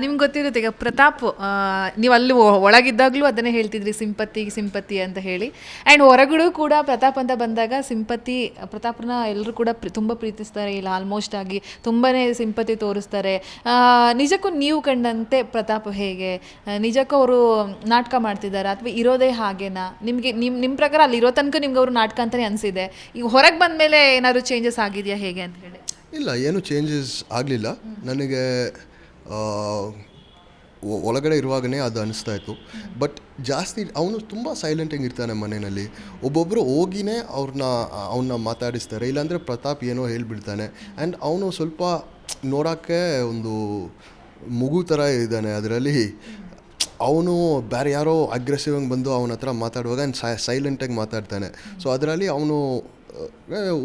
ನಿಮ್ಗೆ ಗೊತ್ತಿರುತ್ತೆ ಈಗ ಪ್ರತಾಪ್ ನೀವು ಅಲ್ಲಿ ಒಳಗಿದ್ದಾಗಲೂ ಅದನ್ನೇ ಹೇಳ್ತಿದ್ರಿ ಸಿಂಪತಿ ಸಿಂಪತಿ ಅಂತ ಹೇಳಿ. ಆ್ಯಂಡ್ ಹೊರಗಡೆ ಕೂಡ ಪ್ರತಾಪ್ ಅಂತ ಬಂದಾಗ ಸಿಂಪತಿ ಪ್ರತಾಪ್ನ ಎಲ್ಲರೂ ಕೂಡ ಪ್ರಿ ತುಂಬ ಪ್ರೀತಿಸ್ತಾರೆ ಇಲ್ಲ ಆಲ್ಮೋಸ್ಟ್ ಆಗಿ ತುಂಬಾ ಸಿಂಪತಿ ತೋರಿಸ್ತಾರೆ. ನಿಜಕ್ಕೂ ನೀವು ಕಂಡಂತೆ ಪ್ರತಾಪ್ ಹೇಗೆ? ನಿಜಕ್ಕೂ ಅವರು ನಾಟಕ ಮಾಡ್ತಿದ್ದಾರೆ ಅಥವಾ ಇರೋದೇ ಹಾಗೇನಾ? ನಿಮಗೆ ನಿಮ್ಮ ನಿಮ್ಮ ಪ್ರಕಾರ ಅಲ್ಲಿ ಇರೋ ತನಕ ನಿಮ್ಗೆ ಅವರು ನಾಟಕ ಅಂತಲೇ ಅನಿಸಿದೆ. ಈಗ ಹೊರಗೆ ಬಂದಮೇಲೆ ಏನಾದರೂ ಚೇಂಜಸ್ ಆಗಿದೆಯಾ ಹೇಗೆ ಅಂತ ಹೇಳಿ? ಇಲ್ಲ ಏನು ಚೇಂಜಸ್ ಆಗಲಿಲ್ಲ. ನನಗೆ ಒಳಗಡೆ ಇರುವಾಗಲೇ ಅದು ಅನಿಸ್ತಾ ಇತ್ತು. ಬಟ್ ಜಾಸ್ತಿ ಅವನು ತುಂಬ ಸೈಲೆಂಟಾಗಿ ಇರ್ತಾನೆ ಮನೆಯಲ್ಲಿ. ಒಬ್ಬೊಬ್ಬರು ಹೋಗಿನೇ ಅವ್ರನ್ನ ಅವನ್ನ ಮಾತಾಡಿಸ್ತಾರೆ. ಇಲ್ಲಾಂದರೆ ಪ್ರತಾಪ್ ಏನೋ ಹೇಳಿಬಿಡ್ತಾನೆ. ಆ್ಯಂಡ್ ಅವನು ಸ್ವಲ್ಪ ನೋಡೋಕ್ಕೆ ಒಂದು ಮಗು ಥರ ಇದ್ದಾನೆ ಅದರಲ್ಲಿ. ಅವನು ಬೇರೆ ಯಾರೋ ಅಗ್ರೆಸಿವ್ ಆಗಿ ಬಂದು ಅವನ ಹತ್ರ ಮಾತಾಡುವಾಗ ಆ್ಯಂಡ್ ಸೈಲೆಂಟಾಗಿ ಮಾತಾಡ್ತಾನೆ. ಸೊ ಅದರಲ್ಲಿ ಅವನು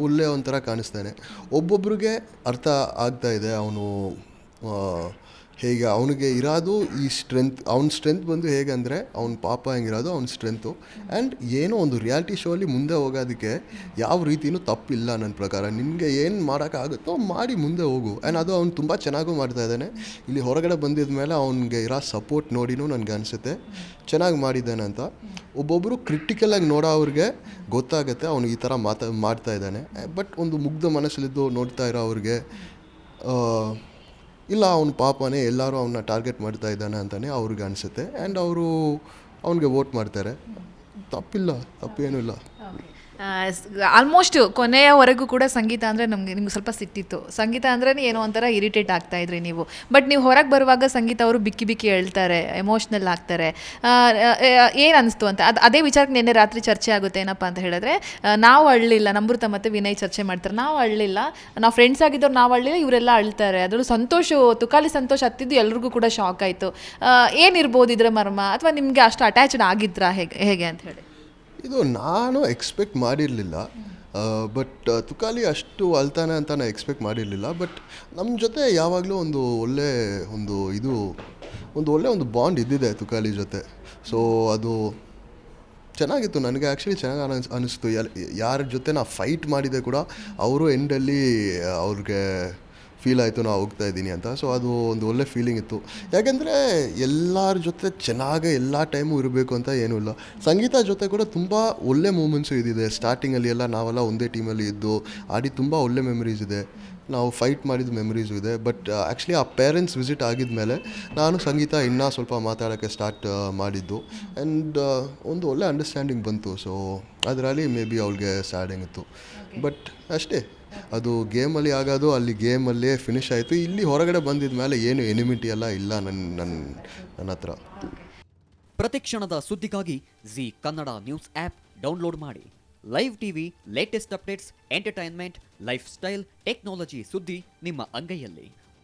ಒಳ್ಳೆ ಒಂಥರ ಕಾಣಿಸ್ತಾನೆ. ಒಬ್ಬೊಬ್ರಿಗೆ ಅರ್ಥ ಆಗ್ತಾ ಇದೆ ಅವನು ಹೇಗೆ ಅವನಿಗೆ ಇರೋದು, ಈ ಸ್ಟ್ರೆಂತ್ ಅವ್ನ ಸ್ಟ್ರೆಂತ್ ಬಂದು ಹೇಗೆ ಅಂದರೆ, ಅವ್ನ ಪಾಪ ಹೆಂಗಿರೋದು, ಅವ್ನ ಸ್ಟ್ರೆಂತು ಆ್ಯಂಡ್ ಏನೋ ಒಂದು ರಿಯಾಲಿಟಿ ಶೋ ಅಲ್ಲಿ ಮುಂದೆ ಹೋಗೋದಕ್ಕೆ ಯಾವ ರೀತಿಯೂ ತಪ್ಪಿಲ್ಲ ನನ್ನ ಪ್ರಕಾರ. ನಿನಗೆ ಏನು ಮಾಡೋಕ್ಕಾಗುತ್ತೋ ಮಾಡಿ ಮುಂದೆ ಹೋಗು. ಆ್ಯಂಡ್ ಅದು ಅವ್ನು ತುಂಬ ಚೆನ್ನಾಗೂ ಮಾಡ್ತಾ ಇದ್ದಾನೆ. ಇಲ್ಲಿ ಹೊರಗಡೆ ಬಂದಿದ ಮೇಲೆ ಅವನಿಗೆ ಇರೋ ಸಪೋರ್ಟ್ ನೋಡಿನೂ ನನಗೆ ಅನಿಸುತ್ತೆ. ಚೆನ್ನಾಗಿ ಮಾಡಿದ್ದಾನೆ ಅಂತ. ಒಬ್ಬೊಬ್ಬರು ಕ್ರಿಟಿಕಲಾಗಿ ನೋಡೋ ಅವ್ರಿಗೆ ಗೊತ್ತಾಗುತ್ತೆ ಅವನು ಈ ಥರ ಮಾತಾ, ಮಾಡ್ತಾ ಇದ್ದಾನೆ. ಬಟ್ ಒಂದು ಮುಗ್ಧ ಮನಸ್ಸಲ್ಲಿದ್ದು ನೋಡ್ತಾ ಇರೋ ಅವ್ರಿಗೆ ಇಲ್ಲ, ಅವನ ಪಾಪನೇ, ಎಲ್ಲರೂ ಅವನ್ನ ಟಾರ್ಗೆಟ್ ಮಾಡ್ತಾ ಇದ್ದಾನೆ ಅಂತಲೇ ಅವ್ರಿಗೆ ಅನಿಸುತ್ತೆ. ಆ್ಯಂಡ್ ಅವರು ಅವನಿಗೆ ವೋಟ್ ಮಾಡ್ತಾರೆ. ತಪ್ಪಿಲ್ಲ, ತಪ್ಪೇನೂ ಇಲ್ಲ. ಆಲ್ಮೋಸ್ಟ್ ಕೊನೆಯವರೆಗೂ ಕೂಡ ಸಂಗೀತ ಅಂದರೆ ನಮಗೆ, ನಿಮ್ಗೆ ಸ್ವಲ್ಪ ಸಿಟ್ಟಿತ್ತು. ಸಂಗೀತ ಅಂದ್ರೆ ಏನೋ ಒಂಥರ ಇರಿಟೇಟ್ ಆಗ್ತಾ ಇದ್ರಿ ನೀವು. ಬಟ್ ನೀವು ಹೊರಗೆ ಬರುವಾಗ ಸಂಗೀತ ಅವರು ಬಿಕ್ಕಿ ಬಿಕ್ಕಿ ಹೇಳ್ತಾರೆ ಎಮೋಷ್ನಲ್ ಆಗ್ತಾರೆ. ಏನು ಅನಿಸ್ತು ಅಂತ, ಅದು, ಅದೇ ವಿಚಾರಕ್ಕೆ ನಿನ್ನೆ ರಾತ್ರಿ ಚರ್ಚೆ ಆಗುತ್ತೆ ಏನಪ್ಪ ಅಂತ ಹೇಳಿದ್ರೆ ನಾವು ಅಳ್ಳಿಲ್ಲ ನಮೃತ ಮತ್ತು ವಿನಯ್ ಚರ್ಚೆ ಮಾಡ್ತಾರೆ. ನಾವು ಅಳ್ಳಿಲ್ಲ, ನಾವು ಫ್ರೆಂಡ್ಸ್ ಆಗಿದ್ದವ್ರು ನಾವು ಅಳ್ಳಿಲ್ಲ, ಇವರೆಲ್ಲ ಅಳ್ತಾರೆ. ಅದರಲ್ಲೂ ಸಂತೋಷ, ತುಕಾಲಿ ಸಂತೋಷ ಹತ್ತಿದ್ದು ಎಲ್ರಿಗೂ ಕೂಡ ಶಾಕ್ ಆಯಿತು. ಏನಿರ್ಬೋದು ಇದ್ರ ಮರ್ಮ? ಅಥವಾ ನಿಮಗೆ ಅಷ್ಟು ಅಟ್ಯಾಚ್ಡ್ ಆಗಿದ್ರಾ ಹೇಗೆ ಹೇಗೆ ಅಂತ ಹೇಳಿ? ಇದು ನಾನು ಎಕ್ಸ್ಪೆಕ್ಟ್ ಮಾಡಿರಲಿಲ್ಲ. ಬಟ್ ತುಕಾಲಿ ಅಷ್ಟು ಅಳ್ತಾನೆ ಅಂತ ನಾನು ಎಕ್ಸ್ಪೆಕ್ಟ್ ಮಾಡಿರಲಿಲ್ಲ. ಬಟ್ ನಮ್ಮ ಜೊತೆ ಯಾವಾಗಲೂ ಒಂದು ಒಳ್ಳೆ ಒಂದು ಇದು, ಒಂದು ಒಳ್ಳೆ ಒಂದು ಬಾಂಡ್ ಇದ್ದಿದೆ ತುಕಾಲಿ ಜೊತೆ. ಸೊ ಅದು ಚೆನ್ನಾಗಿತ್ತು ನನಗೆ. ಆ್ಯಕ್ಚುಲಿ ಚೆನ್ನಾಗಿ ಅನಿಸ್, ಅನಿಸ್ತು. ಯಾರ ಜೊತೆ ನಾ ಫೈಟ್ ಮಾಡಿದೆ ಕೂಡ, ಅವರು ಎಂಡಲ್ಲಿ ಅವ್ರಿಗೆ ಫೀಲ್ ಆಯಿತು ನಾವು ಹೋಗ್ತಾ ಇದ್ದೀನಿ ಅಂತ. ಸೊ ಅದು ಒಂದು ಒಳ್ಳೆ ಫೀಲಿಂಗ್ ಇತ್ತು. ಯಾಕೆಂದರೆ ಎಲ್ಲರ ಜೊತೆ ಚೆನ್ನಾಗಿ ಎಲ್ಲ ಟೈಮು ಇರಬೇಕು ಅಂತ ಏನೂ ಇಲ್ಲ. ಸಂಗೀತ ಜೊತೆ ಕೂಡ ತುಂಬ ಒಳ್ಳೆ ಮೂಮೆಂಟ್ಸು ಇದಿದೆ. ಸ್ಟಾರ್ಟಿಂಗಲ್ಲಿ ಎಲ್ಲ ನಾವೆಲ್ಲ ಒಂದೇ ಟೀಮಲ್ಲಿ ಇದ್ದು ಆಡಿ ತುಂಬ ಒಳ್ಳೆ ಮೆಮರೀಸ್ ಇದೆ. ನಾವು ಫೈಟ್ ಮಾಡಿದ ಮೆಮರೀಸು ಇದೆ. ಬಟ್ ಆ್ಯಕ್ಚುಲಿ ಆ ಪೇರೆಂಟ್ಸ್ ವಿಸಿಟ್ ಆಗಿದ್ಮೇಲೆ ನಾನು ಸಂಗೀತ ಇನ್ನೂ ಸ್ವಲ್ಪ ಮಾತಾಡೋಕ್ಕೆ ಸ್ಟಾರ್ಟ್ ಮಾಡಿದ್ದು. ಆ್ಯಂಡ್ ಒಂದು ಒಳ್ಳೆ ಅಂಡರ್ಸ್ಟ್ಯಾಂಡಿಂಗ್ ಬಂತು. ಸೊ ಅದರಲ್ಲಿ ಮೇ ಬಿ ಅವ್ಳಿಗೆ ಸ್ಯಾಡಿಂಗ್ ಇತ್ತು ಬಟ್ ಅಷ್ಟೇ. ಅದು ಗೇಮಲ್ಲಿ ಆಗೋದು, ಅಲ್ಲಿ ಗೇಮಲ್ಲೇ ಫಿನಿಶ್ ಆಯಿತು. ಇಲ್ಲಿ ಹೊರಗಡೆ ಬಂದಿದ ಮೇಲೆ ಏನು ಎನಿಮಿಟಿ ಎಲ್ಲ ಇಲ್ಲ ನನ್ನ ನನ್ನ ನನ್ನ ಹತ್ರ. ಪ್ರತಿಕ್ಷಣದ ಸುದ್ದಿಗಾಗಿ Zee Kannada news app download ಮಾಡಿ. Live TV latest updates entertainment lifestyle technology ಸುದ್ದಿ ನಿಮ್ಮ ಅಂಗೈಯಲ್ಲಿ.